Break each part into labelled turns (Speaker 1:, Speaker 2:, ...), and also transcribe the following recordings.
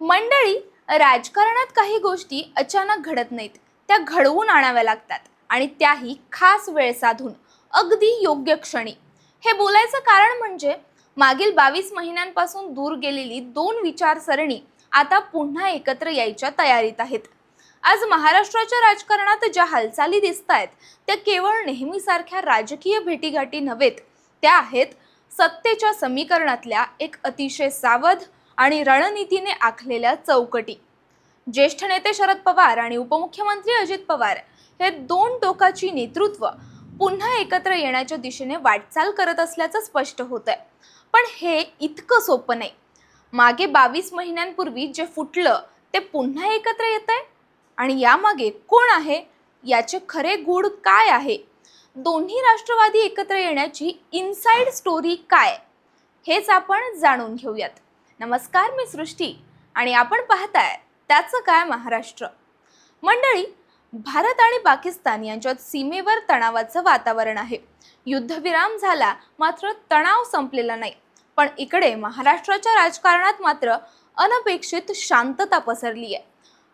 Speaker 1: मंडळी राजकारणात काही गोष्टी अचानक घडत नाहीत. त्या घडवून आणाव्या लागतात आणि त्याही खास वेळ साधून अगदी योग्य क्षणी. हे बोलायचं कारण म्हणजे मागील बावीस महिन्यांपासून दूर गेलेली दोन विचारसरणी आता पुन्हा एकत्र यायच्या तयारीत आहेत. आज महाराष्ट्राच्या राजकारणात ज्या हालचाली दिसत आहेत त्या केवळ नेहमीसारख्या राजकीय भेटीगाठी नव्हेत. त्या आहेत सत्तेच्या समीकरणातल्या एक अतिशय सावध आणि रणनीतीने आखलेल्या चौकटी. ज्येष्ठ नेते शरद पवार आणि उपमुख्यमंत्री अजित पवार हे दोन टोकाची नेतृत्व पुन्हा एकत्र येण्याच्या दिशेने वाटचाल करत असल्याचं स्पष्ट होत आहे पण हे इतकं सोपं नाही. मागे बावीस महिन्यांपूर्वी जे फुटलं ते पुन्हा एकत्र येत आहे आणि यामागे कोण आहे? याचे खरे गूढ काय आहे? दोन्ही राष्ट्रवादी एकत्र येण्याची इनसाइड स्टोरी काय? हेच आपण जाणून घेऊयात. नमस्कार मी सृष्टी आणि आपण पाहताय त्याचं काय महाराष्ट्र. मंडळी भारत आणि पाकिस्तान यांच्यात सीमेवर तणावाचं वातावरण आहे. युद्धविराम झाला मात्र तणाव संपलेला नाही. पण इकडे महाराष्ट्राच्या राजकारणात मात्र अनपेक्षित शांतता पसरली आहे.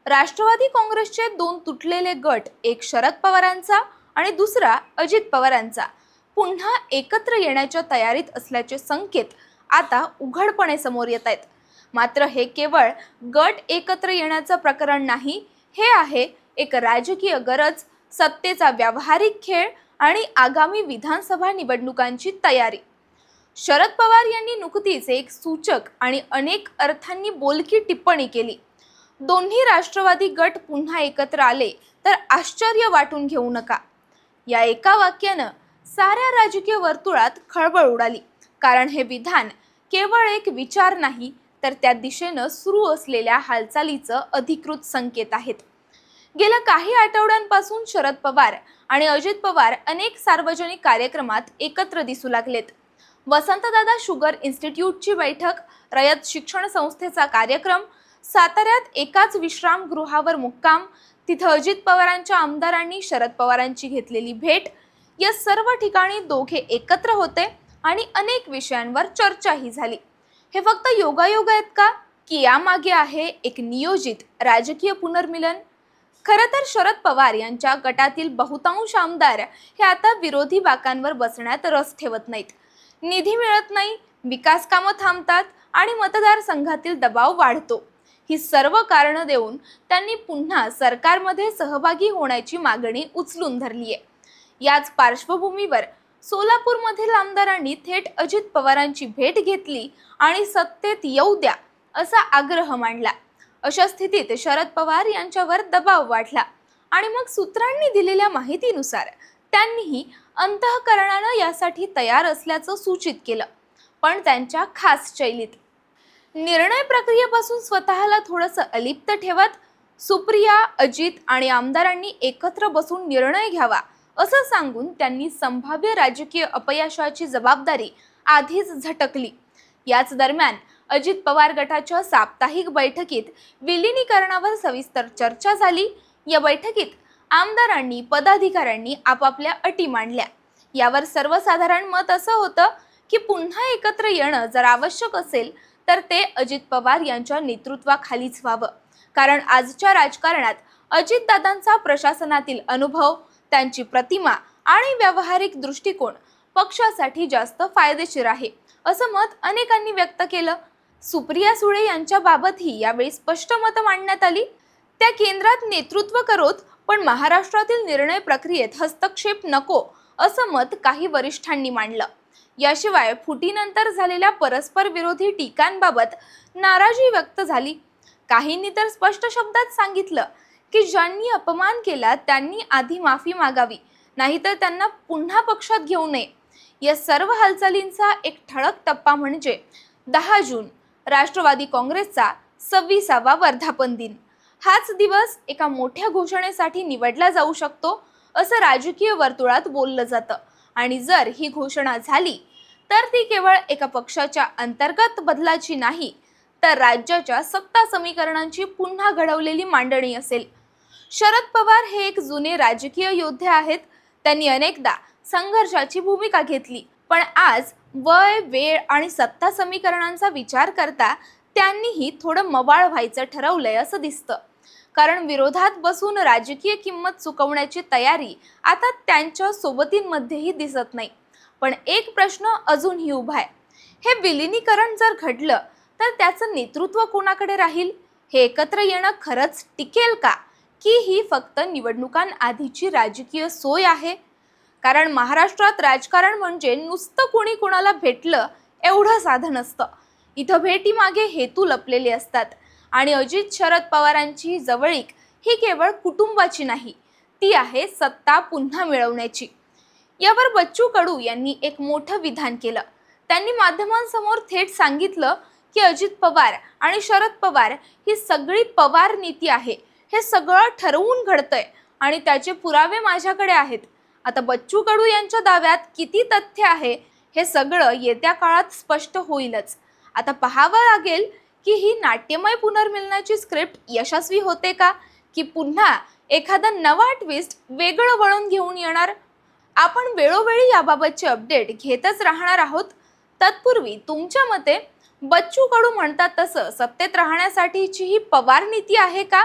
Speaker 1: राष्ट्रवादी काँग्रेसचे दोन तुटलेले गट एक शरद पवारांचा आणि दुसरा अजित पवारांचा पुन्हा एकत्र येण्याच्या तयारीत असल्याचे संकेत आता उघडपणे समोर येत आहेत. मात्र हे केवळ गट एकत्र येण्याचं प्रकरण नाही हे आहे एक राजकीय गरज सत्तेचा व्यावहारिक खेळ आणि आगामी विधानसभा निवडणुकांची तयारी. शरद पवार यांनी नुकतीच एक सूचक आणि अनेक अर्थांनी बोलकी टिप्पणी केली. दोन्ही राष्ट्रवादी गट पुन्हा एकत्र आले तर आश्चर्य वाटून घेऊ नका. या एका वाक्यानं साऱ्या राजकीय वर्तुळात खळबळ उडाली. कारण हे विधान केवळ एक विचार नाही तर त्या दिशेनं सुरू असलेल्या हालचालीचं अधिकृत संकेत आहेत. गेल्या काही आठवड्यांपासून शरद पवार आणि अजित पवार अनेक सार्वजनिक कार्यक्रमात एकत्र दिसू लागलेत. वसंतदादा शुगर इन्स्टिट्यूटची बैठक रयत शिक्षण संस्थेचा कार्यक्रम साताऱ्यात एकाच विश्रामगृहावर मुक्काम तिथं अजित पवारांच्या आमदारांनी शरद पवारांची घेतलेली भेट या सर्व ठिकाणी दोघे एकत्र होते. आणि अनेक विषयांवर चर्चाही झाली. हे फक्त योगायोग आहेत का? की यामागे आहे एक नियोजित राजकीय पुनर्मिलन? खरं तर शरद पवार यांच्या गटातील बहुतांश आमदार हे आता विरोधी बाकांवर बसण्यात रस ठेवत नाहीत. निधी मिळत नाही विकास कामं थांबतात आणि मतदारसंघातील दबाव वाढतो. ही सर्व कारणं देऊन त्यांनी पुन्हा सरकारमध्ये सहभागी होण्याची मागणी उचलून धरली आहे याच पार्श्वभूमीवर सोलापूरमधील आमदारांनी थेट अजित पवारांची भेट घेतली आणि सत्तेत येऊ द्या असा आग्रह मांडला. अशा स्थितीत शरद पवार यांच्यावर दबाव वाढला आणि मग सूत्रांनी दिलेल्या माहितीनुसार त्यांनीही अंतःकरणानं यासाठी तयार असल्याचं सूचित केलं पण त्यांच्या खास शैलीत. निर्णय प्रक्रियेपासून स्वतःला थोडंसं अलिप्त ठेवत सुप्रिया अजित आणि आमदारांनी एकत्र बसून निर्णय घ्यावा असं सांगून त्यांनी संभाव्य राजकीय अपयशाची जबाबदारी आधीच झटकली. याच दरम्यान अजित पवार गटाच्या साप्ताहिक बैठकीत विलिनीकरणावर सविस्तर चर्चा झाली. या बैठकीत आमदारांनी पदाधिकाऱ्यांनी आपापल्या अटी मांडल्या. यावर सर्वसाधारण मत असं होतं की पुन्हा एकत्र येणं जर आवश्यक असेल तर ते अजित पवार यांच्या नेतृत्वाखालीच व्हावं. कारण आजच्या राजकारणात अजितदादांचा प्रशासनातील अनुभव त्यांची प्रतिमा आणि व्यावहारिक दृष्टिकोन पक्षासाठी जास्त फायदेशीर आहे असं मत अनेकांनी व्यक्त केलं. सुप्रिया सुळे यांच्याबाबतही यावेळी स्पष्ट मतं मांडण्यात आली. त्या केंद्रात नेतृत्व करोत पण महाराष्ट्रातील निर्णय प्रक्रियेत हस्तक्षेप नको असं मत काही वरिष्ठांनी मांडलं. याशिवाय फुटीनंतर झालेल्या परस्पर विरोधी टीकांबाबत नाराजी व्यक्त झाली. काहींनी तर स्पष्ट शब्दात सांगितलं की ज्यांनी अपमान केला त्यांनी आधी माफी मागावी. नाहीतर त्यांना पुन्हा पक्षात घेऊ नये. या सर्व हालचालींचा एक ठळक टप्पा म्हणजे दहा जून राष्ट्रवादी काँग्रेसचा सव्वीसावा वर्धापन दिन. हाच दिवस एका मोठ्या घोषणेसाठी निवडला जाऊ शकतो असं राजकीय वर्तुळात बोललं जातं. आणि जर ही घोषणा झाली तर ती केवळ एका पक्षाच्या अंतर्गत बदलाची नाही तर राज्याच्या सत्ता समीकरणांची पुन्हा घडवलेली मांडणी असेल. शरद पवार हे एक जुने राजकीय योद्धे आहेत. त्यांनी अनेकदा संघर्षाची भूमिका घेतली. पण आज वय वेळ आणि सत्ता समीकरणांचा विचार करता त्यांनीही थोडं मवाळ व्हायचं ठरवलंय असं दिसतं. कारण विरोधात बसून राजकीय किंमत चुकवण्याची तयारी आता त्यांच्या सोबतींमध्येही दिसत नाही. पण एक प्रश्न अजूनही उभा आहे. हे विलिनीकरण जर घडलं तर त्याचं नेतृत्व कोणाकडे राहील? हे एकत्र येणं खरंच टिकेल का? की ही फक्त निवडणुकांआधीची राजकीय सोय आहे. कारण महाराष्ट्रात राजकारण म्हणजे नुसतं कोणी कोणाला भेटलं एवढं साधन असतं. इथं भेटीमागे हेतू लपलेले असतात. आणि अजित शरद पवारांची जवळीक ही केवळ कुटुंबाची नाही ती आहे सत्ता पुन्हा मिळवण्याची. यावर बच्चू कडू यांनी एक मोठं विधान केलं. त्यांनी माध्यमांसमोर थेट सांगितलं की अजित पवार आणि शरद पवार ही सगळी पवार नीती आहे. हे सगळं ठरवून घडतंय आणि त्याचे पुरावे माझ्याकडे आहेत. आता बच्चू कडू यांच्या दाव्यात किती तथ्य आहे हे सगळं येत्या काळात स्पष्ट होईलच. आता पाहावं लागेल की ही नाट्यमय पुनर्मिलनाची स्क्रिप्ट यशस्वी होते का की पुन्हा एखादा नवा ट्विस्ट वेगळं वळून घेऊन येणार? आपण वेळोवेळी याबाबतचे अपडेट घेतच राहणार आहोत. तत्पूर्वी तुमच्या मते बच्चू कडू म्हणतात तसं सत्तेत राहण्यासाठीची ही पवार नीती आहे का?